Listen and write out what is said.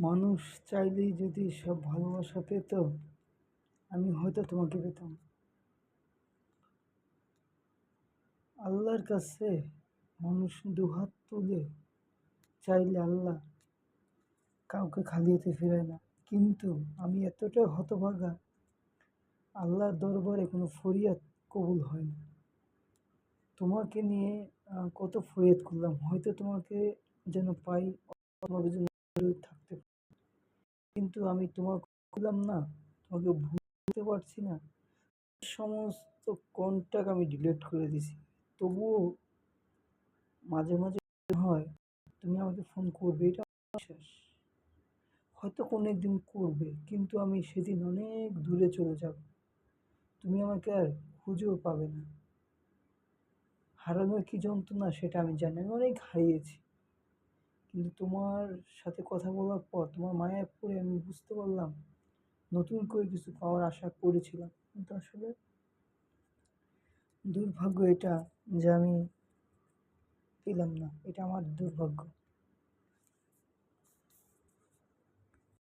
মানুষ চাইলেই যদি সব ভালোবাসা পেত, আমি হয়তো তোমাকে পেতাম। আল্লাহর কাছে মানুষ দুহাত তুলে চাইলে আল্লাহ কাউকে খালি ফেরায় না। কিন্তু আমি এতটা হতভাগা, আল্লাহর দরবারে কোনো ফরিয়াদ কবুল হয় না। তোমাকে নিয়ে কত ফরিয়াদ করলাম। হয়তো তোমাকে যেন পাই তোমাকে যেন। কিন্তু আমি তোমাকে করলাম না। তোমাকে ভুলতে পারছি না। সমস্ত কন্ট্যাক্ট আমি ডিলিট করে দিছি তবুও মাঝে মাঝে হয়, তুমি আমাকে ফোন করবে, এটা বিশ্বাস। হয়তো কোনো একদিন করবে, কিন্তু আমি সেদিন অনেক দূরে চলে যাব। তুমি আমাকে আর খুঁজেও পাবে না। হারানোর কি যন্ত্রণা সেটা আমি জানি আমি অনেক হারিয়েছি। কিন্তু তোমার সাথে কথা বলার পর তোমার মায়ের পড়ে আমি বুঝতে পারলাম, নতুন করে কিছু পাওয়ার আশা করেছিলাম। কিন্তু আসলে দুর্ভাগ্য এটা যে আমি পেলাম না, এটা আমার দুর্ভাগ্য।